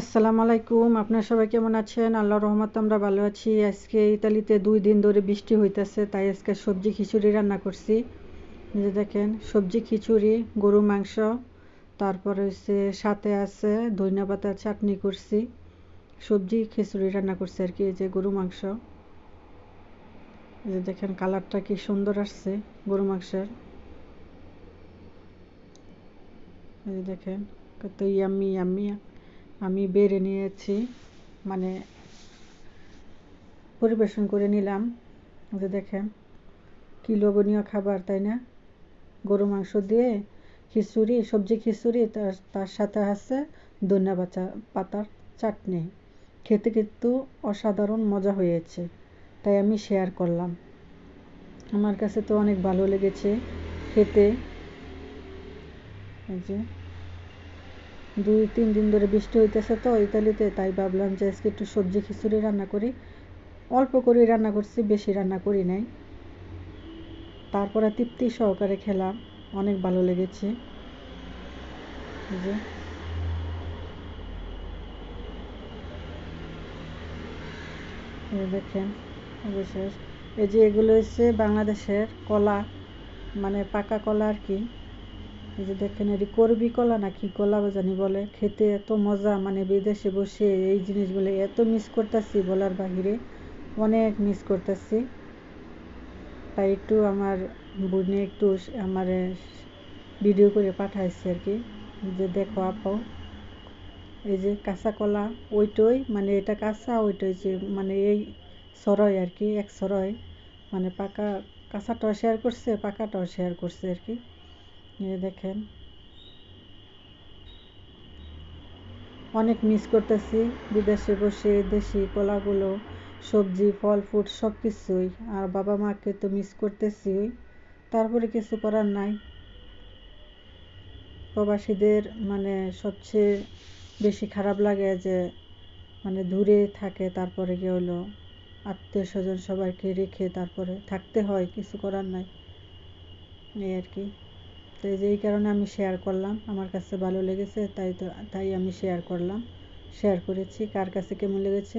আসসালামু আলাইকুম, আপনারা সবাই কেমন আছেন? আল্লাহর রহমত আমরা ভালো আছি। আজকে ইতালিতে দুই দিন ধরে বৃষ্টি হইতেছে, তাই আজকে সবজি খিচুড়ি রান্না করছি। যে দেখেন, সবজি খিচুড়ি গরু মাংস, তারপরে হচ্ছে সাথে আছে ধনিয়া পাতা, চাটনি করছি। সবজি খিচুড়ি রান্না করছি আর কি যে গরু মাংস। যে দেখেন, কালারটা কি সুন্দর আসছে গরু মাংসের। দেখেন, কত ইয়াম্মি ইয়াম্মি আমি বেড়ে নিয়েছি মানে পরিবেশন করে নিলাম। যে দেখেন, কি লোভনীয় খাবার, তাই না? গরু মাংস দিয়ে খিচুড়ি, সবজি খিচুড়ি, তার তার সাথে আছে ধনিয়া পাতা পাতার চাটনি। খেতে কিন্তু অসাধারণ মজা হয়েছে, তাই আমি শেয়ার করলাম। আমার কাছে তো অনেক ভালো লেগেছে খেতে। এই যে দুই, তিন দিন ধরে বৃষ্টি হইতেছে তো ইতালিতে, তাই ভাবলাম যে আজকে একটু সবজি খিচুড়ি রান্না করি। অল্প করে রান্না করছি, বেশি রান্না করি নাই। তারপরে তৃপ্তি সহকারে খেলাম, অনেক ভালো লেগেছে। যে। দেখেন, অবশেষ। এই যে এগুলো হচ্ছে বাংলাদেশের কলা মানে পাকা কলা আর কি। এই যে দেখেন, এটি করবি কলা না কি কলা জানি বলে। খেতে এত মজা মানে বিদেশে বসে এই জিনিসগুলো এত মিস করতেছি বলার বাহিরে। অনেক মিস করতেছি। তাই একটু আমার বোনে একটু আমার ভিডিও করে পাঠাইছে আর কি। যে দেখো আপাও এই যে কাঁচা কলা, ওইটই মানে এটা কাঁচা, ওইটাই যে মানে এই সরয় আর কি, এক সরয় মানে পাকা, কাঁচাটাও শেয়ার করছে, পাকাটাও শেয়ার করছে আর কি। দেখেন। অনেক মিস করতেছি। বিদেশে বসে দেশি কলাগুলো সবজি, ফল ফ্রুট সব কিছুই আর বাবা মাকে তো মিস করতেছি। তারপরে কিছু করার নাই। প্রবাসীদের মানে সবচেয়ে বেশি খারাপ লাগে যে মানে দূরে থাকে, তারপরে কি হলো? আত্মীয় স্বজন সবাইকে রেখে তারপরে থাকতে হয়, কিছু করার নাই। এই আর কি। তো যেই কারণে আমি শেয়ার করলাম। আমার কাছে ভালো লেগেছে, তাই তো, তাই আমি শেয়ার করলাম। শেয়ার করেছি, কার কাছে কেমন লেগেছে?